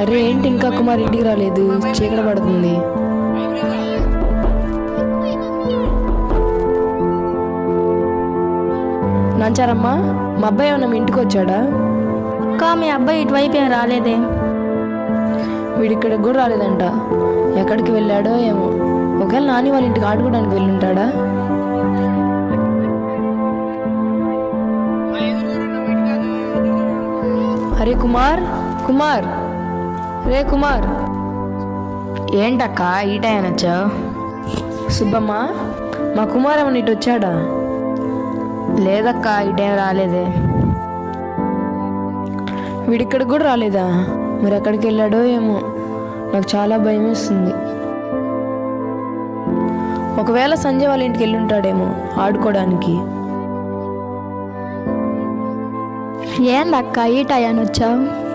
అరే ఏంటి ఇంకా కుమార్ ఇంటికి రాలేదు? చీకటి పడుతుంది. నంచారమ్మా మా అబ్బాయి ఏమన్నా మీ ఇంటికి వచ్చాడా? అక్క మీ అబ్బాయి ఇటువైపు ఏం రాలేదే. వీడిక్కడికి కూడా రాలేదంట. ఎక్కడికి వెళ్ళాడో ఏమో. ఒకవేళ నాని వాళ్ళ ఇంటికి ఆడుకోవడానికి వెళ్ళుంటాడా? అరే కుమార్ కుమార్. రే కుమార్. ఏంటక్క ఈ టైం వచ్చావు సుబ్బమ్మ మా కుమార్ ఏమన్నా ఇటు వచ్చాడా? లేదక్క ఈ టైం రాలేదే. వీడిక్కడికి కూడా రాలేదా? మరి ఎక్కడికి వెళ్ళాడో ఏమో. నాకు చాలా భయం వేస్తుంది ఒకవేళ సంజయ్ వాళ్ళ ఇంటికి వెళ్ళి ఉంటాడేమో ఆడుకోవడానికి ఏందక్క ఈ టైం వచ్చావు?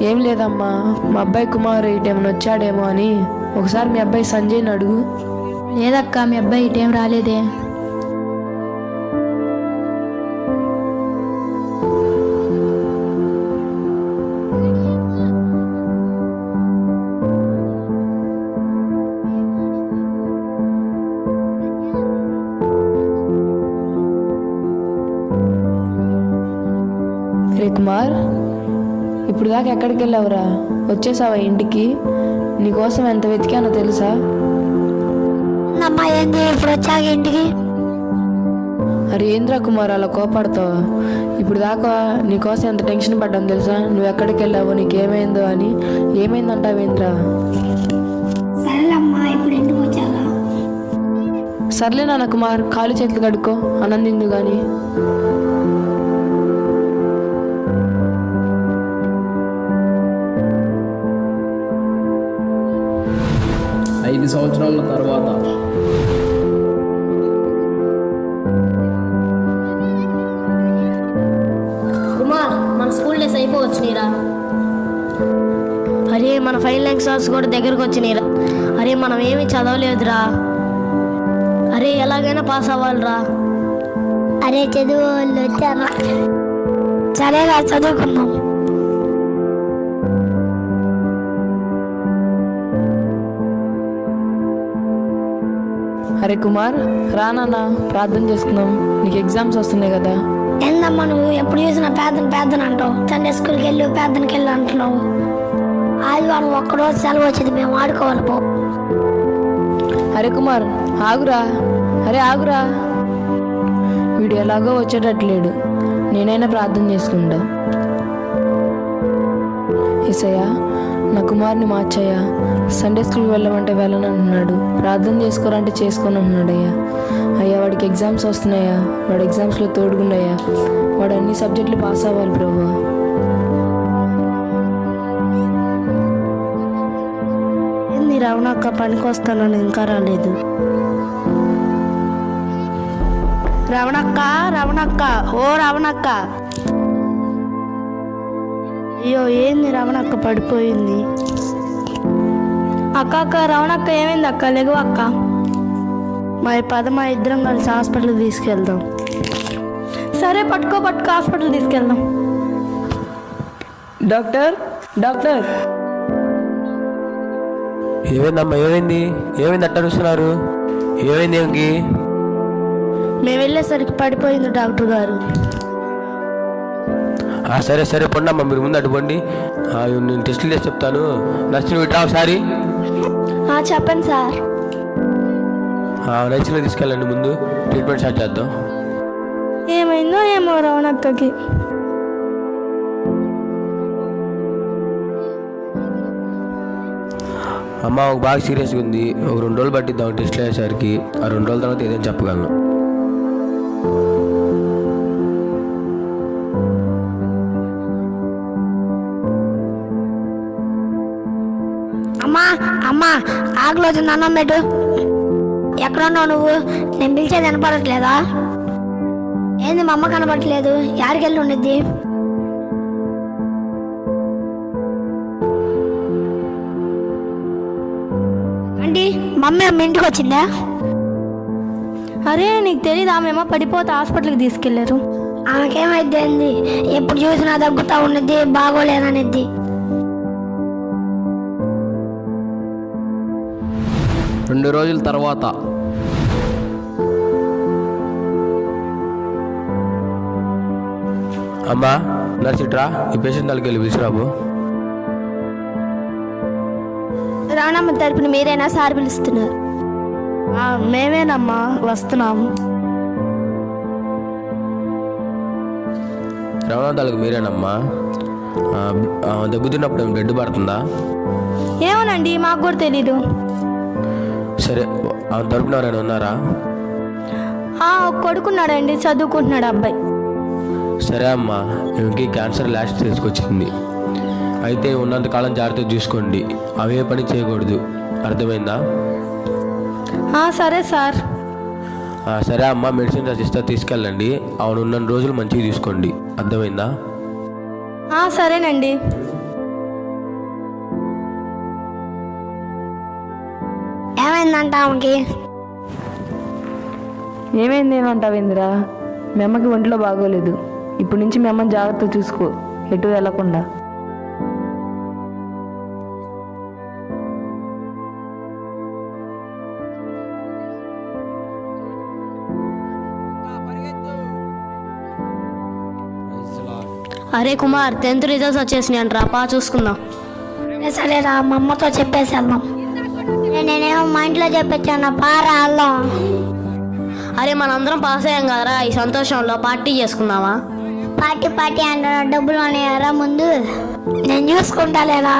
ఏం లేదమ్మా మా అబ్బాయి కుమార్ ఇటు ఏమైనా వచ్చాడేమో అని. ఒకసారి మీ అబ్బాయి సంజయ్ని అడుగు. లేదక్క మీ అబ్బాయి ఇటేం రాలేదే. రే కుమార్ ఇప్పుడు దాకా ఎక్కడికి వెళ్ళావురా? వచ్చేసావా ఇంటికి? నీకోసం ఎంత వెతికానో తెలుసా? అమ్మా ఏంది ఇప్పుడు వచ్చాక ఇంటికి. అరే ఏంద్రా కుమార్ అలా కోపడతావు? ఇప్పుడు దాకా నీకోసం ఎంత టెన్షన్ పడ్డాను తెలుసా? నువ్వు ఎక్కడికి వెళ్ళావో నీకేమైందో అని ఏమైందంటావేంద్రా సరేలమ్మా ఇప్పుడు ఇంటికి వచ్చాక. సర్లే నాన్న కుమార్ కాలు చేతులు కడుక్కో ఆనందిందు కానీ ఐదు సంవత్సరాల తర్వాత. కుమార్ మన స్కూల్ డేస్ అయిపోవచ్చు నీరా? అరే మన ఫైనల్ ఎగ్జామ్స్ కూడా దగ్గరకు వచ్చినాయిరా అరే మనం ఏమీ చదవలేదురా. అరే ఎలాగైనా పాస్ అవ్వాలిరా. అరే చదువు వాళ్ళు వచ్చారా? సరేరా చదువుకుందాం. అరే కుమార్ రా నాన్న ప్రార్థన చేసుకుందాం నీకు ఎగ్జామ్స్ వస్తున్నాయి కదా. ఏందమ్మా నువ్వు? ఎప్పుడు చూసినా పేదను పేదను అంటావు. సండే స్కూల్కి వెళ్ళు పేదనికి వెళ్ళు అంటున్నావు. ఆదివారం ఒక్కరోజు సెలవు వచ్చింది మేము ఆడుకోవాలి పో. అరే కుమార్ ఆగురా. అరే ఆగురా. వీడు ఎలాగో వచ్చేటట్లేడు. నేనైనా ప్రార్థన చేసుకుంటా. ఎసయ్యా నా కుమార్ని మార్చయ్యా. సండే స్కూల్కి వెళ్ళమంటే వెళ్ళను అంటున్నాడు ప్రార్థన చేసుకోరంటే చేసుకొని అంటున్నాడు అయ్యా అయ్యా వాడికి ఎగ్జామ్స్ వస్తున్నాయా? వాడు ఎగ్జామ్స్లో తోడుగుండయ్యా. వాడు అన్ని సబ్జెక్టులు పాస్ అవ్వాలి ప్రభు ఏంది రవణక్క పనికి వస్తానని ఇంకా రాలేదు. రావణక్క రవణక్క ఓ రవణక్క. అయ్యో ఏంది రావణక్క పడిపోయింది? అక్క అక్క రవణక్క ఏమైంది అక్క? లెగు అక్క. మరి పద మా ఇద్దరం కలిసి హాస్పిటల్కి తీసుకెళ్దాం. సరే పట్టుకో పట్టుకో హాస్పిటల్ తీసుకెళ్దాం. Doctor doctor. ఏమైందమ్మా ఏమైంది? ఏమైంది అట్ట అరుస్తున్నారు? ఏమైంది ఏమికి మేము వెళ్ళేసరికి పడిపోయింది డాక్టర్ గారు. సరే సరే పొండమ్మా మీరు ముందు అటు పోండి. ఆ, నేను టెస్టులు చేసి చెప్తాను. నర్సింగ్ ఇటు రా ఒకసారి చెప్పండి సార్. నర్సింగ్లో తీసుకెళ్ళండి ముందు. ట్రీట్మెంట్ స్టార్ట్ చేద్దాం. ఏమైందో ఏమో రవణక్కకి. అమ్మ ఒక బాగా సీరియస్గా ఉంది. ఒక రెండు రోజులు పట్టిద్దాం టెస్ట్లు అయ్యేసరికి. ఆ రెండు రోజుల తర్వాత ఏదైనా చెప్పగలను. అమ్మా అమ్మా ఆకలి వచ్చింది అన్నం పెట్టు ఎక్కడ ఉన్నావు నువ్వు? నేను పిలిచేది వినపడట్లేదా? ఏంది మా అమ్మ కనపడట్లేదు యాడికి వెళ్ళి ఉండిద్ది? అండి మమ్మీ మీ ఇంటికి వచ్చిందా? అరే నీకు తెలియదు ఆమెమో పడిపోతే హాస్పిటల్కి తీసుకెళ్ళారు. ఆమెకేమైంది ఎప్పుడు చూసినా దగ్గుతా ఉండిద్ది బాగోలేననిద్ది రెండు రోజుల తర్వాత. అమ్మా నర్సిట్రా ఈ పేషెంట్ దగ్గరికి వెళ్ళి పిలిచిరాబు రావణమ్మ తరపున మీరేనా సార్ పిలుస్తున్నారు. ఆ, మేమేనమ్మా వస్తున్నాం. రవణాదాలకు మీరేనమ్మా? దగ్గుతున్నప్పుడు బ్లడ్ పడుతుందా? ఏమోనండి మాకు కూడా తెలీదు. సరే ఆ తరపున ఎవరైనా ఉన్నారా? కొడుకున్నాడండి చదువుకుంటున్నాడు అబ్బాయి. సరే అమ్మా ఈమెకి క్యాన్సర్ లాస్ట్ తీసుకొచ్చింది. అయితే ఉన్నంతకాలం జాగ్రత్త చూసుకోండి అవే పని చేయకూడదు. అర్థమైందా? సరే సార్. సరే అమ్మా మెడిసిన్ రాసిస్తా తీసుకెళ్ళండి. అవును ఉన్న రోజులు మంచిగా తీసుకోండి అర్థమైందా? సరేనండి. ఏమైందంట ఆమెకి? ఏమైంది ఏమంటావు ఇందిరా మీ అమ్మకి ఒంట్లో బాగోలేదు. ఇప్పటి నుంచి మీ అమ్మని జాగ్రత్త చూసుకో. ఎటు వెళ్ళకుండా అరే కుమార్ టెన్త్ రిజల్ట్స్ వచ్చేసినాయి అంటారా పా చూసుకుందాం. సరేరా మా అమ్మతో చెప్పేసి వెళ్దాం నేనేమో మా ఇంట్లో చెప్పొచ్చాను? పారా వెళ్దాం అరే మనందరం పాస్ అయ్యాం కదరా. ఈ సంతోషంలో పార్టీ చేసుకుందామా? పార్టీ పార్టీ అంటే డబ్బులు ఉన్నాయారా ముందు? నేను చూసుకుంటా లేదా?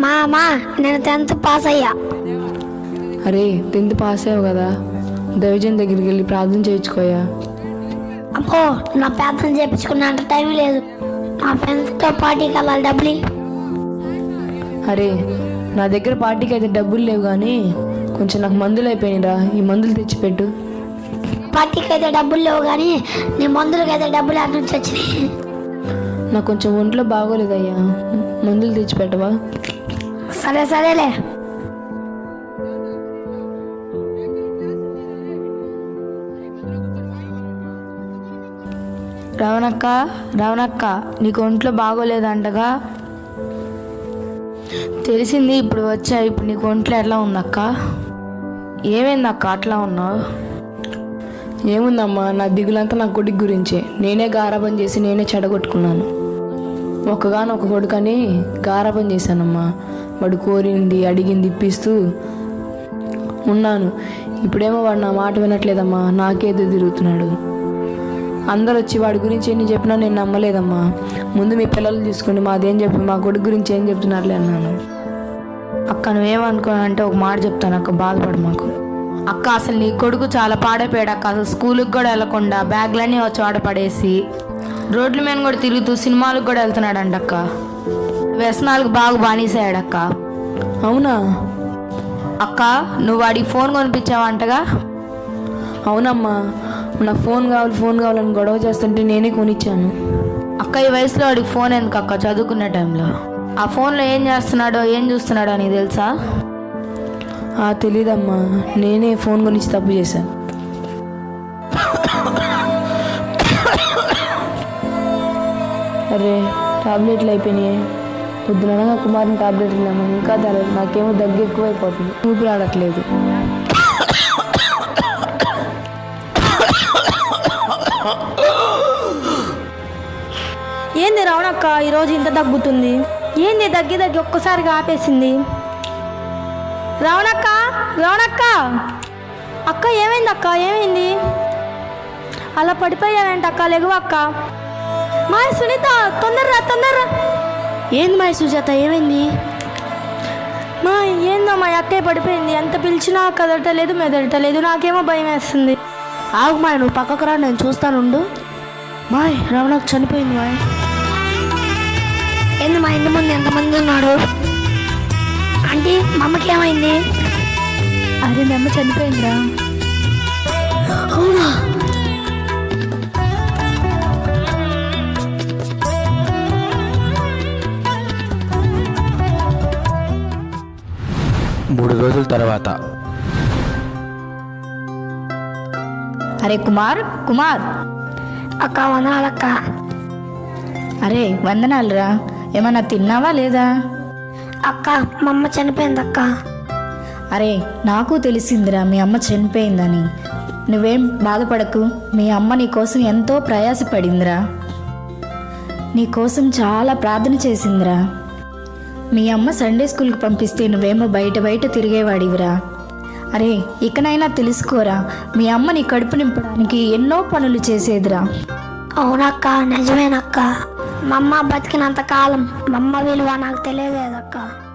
మా అమ్మ నేను టెన్త్ పాస్ అయ్యా. అరే టెన్త్ పాస్ అయ్యావు కదా. దైవజన్ దగ్గరికి వెళ్ళి ప్రార్థన చేయించుకోయా? అమ్మో నా ప్రార్థన చేయించుకున్న అంత టైం లేదు. నా ఫ్రెండ్స్తో పార్టీకి వెళ్ళాలి డబ్బులు. అరే నా దగ్గర పార్టీకి అయితే డబ్బులు లేవు కానీ కొంచెం నాకు మందులు అయిపోయినాయిరా ఈ మందులు తెచ్చిపెట్టు. పార్టీకి అయితే డబ్బులు లేవు కానీ నీ మందులకి అయితే డబ్బులు అటు నుంచి వచ్చినాయి. నాకు కొంచెం ఒంట్లో బాగోలేదయ్యా. మందులు తెచ్చిపెట్టవా? సరే సరేలే. రవణక్క రవణక్క నీకు ఒంట్లో బాగోలేదంటగా? తెలిసింది ఇప్పుడు వచ్చా ఇప్పుడు నీకు ఒంట్లో ఎట్లా ఉందక్క? ఏమైంది అక్క అట్లా ఉన్నావు? ఏముందమ్మా నా దిగులంతా నా కొడుకు గురించే. నేనే గారాబం చేసి నేనే చెడగొట్టుకున్నాను. ఒక కొడుకని గారాబం చేశానమ్మా. వాడు కోరింది అడిగింది ఇప్పిస్తూ ఉన్నాను. ఇప్పుడేమో వాడు నా మాట వినట్లేదమ్మా. నాకేదో తిరుగుతున్నాడు. అందరు వచ్చి వాడి గురించి ఎన్ని చెప్పినా నేను నమ్మలేదమ్మా. ముందు మీ పిల్లలు తీసుకోండి మాదేం చెప్పి మా కొడుకు గురించి ఏం చెప్తున్నారులే అన్నాను. అక్క నువ్వేమనుకోనంటే ఒక మాట చెప్తాను అక్క బాధపడు మాకు. అక్క అసలు నీ కొడుకు చాలా పాడైపోయాడు అక్క అసలు స్కూల్కి కూడా వెళ్ళకుండా బ్యాగ్లన్నీ వచ్చి ఆడ పడేసి రోడ్ల మీద కూడా తిరుగుతూ సినిమాలకు కూడా వెళ్తున్నాడంట అక్క. వ్యసనాలకు బాగా బానిసాడు అక్క. అవునా? అక్క నువ్వు వాడికి ఫోన్ కొనిపించావంటగా? అవునమ్మా. నాకు ఫోన్ కావాలి ఫోన్ కావాలని గొడవ చేస్తుంటే నేనే కొనిచ్చాను. అక్క ఈ వయసులో వాడికి ఫోన్ ఎందుకు అక్క? చదువుకునే టైంలో. ఆ ఫోన్లో ఏం చేస్తున్నాడో ఏం చూస్తున్నాడో నీకు తెలుసా? ఆ తెలీదమ్మా. నేనే ఫోన్ గురించి తప్పు చేశాను అరే టాబ్లెట్లు అయిపోయినాయి. పొద్దుననగా కుమారుని టాబ్లెట్లు ఇన్నామని ఇంకా తలేదు నాకేమో దగ్గు ఎక్కువైపోతుంది. ఊపిరి ఏంది రవణక్క ఈరోజు ఇంత దగ్గుతుంది? ఏంది దగ్గి దగ్గి ఒక్కసారిగా ఆపేసింది? రవణక్క రవణక్క! అక్క ఏమైంది అక్క? ఏమైంది? అలా పడిపోయావేంటి అక్క లెగువక్క. మాయ సునీత తొందరరా తొందరరా. ఏంది మాయ సుజాత ఏమైంది? మా ఏందో మా అక్కయ్య పడిపోయింది. ఎంత పిలిచినా కదలటలేదు మెదలటలేదు. నాకేమో భయం వేస్తుంది ఆగు మాయ నువ్వు పక్కకు రా నేను చూస్తానుండు మాయ్ రవణకు చనిపోయింది మాయ్. ఏంది మా ఇంటి ముందు ఎంతమంది ఉన్నాడు ఆంటీ మా అమ్మకి ఏమైంది? అరే మీ అమ్మ చనిపోయిందిరా. అవునా? మూడు రోజుల తర్వాత అరే కుమార్ కుమార్. అక్క వందనాలక్క. అరే వందనాలురా. ఏమన్నా తిన్నావా లేదా? అక్క మా అమ్మ చనిపోయింది అక్క అరే నాకు తెలిసిందిరా మీ అమ్మ చనిపోయిందని. నువ్వేం బాధపడకు మీ అమ్మ నీ కోసం ఎంతో ప్రయాసపడిందిరా. నీ కోసం చాలా ప్రార్థన చేసిందిరా. మీ అమ్మ సండే స్కూల్కి పంపిస్తే నువ్వేమో బయట బయట తిరిగేవాడివిరా. అరే ఇకనైనా తెలుసుకోరా మీ అమ్మని కడుపు నింపడానికి ఎన్నో పనులు చేసేదిరా. అవునక్క నిజమేనక్క. మా అమ్మ బతికినంత కాలం మా అమ్మ విలువ నాకు తెలియలేదక్క.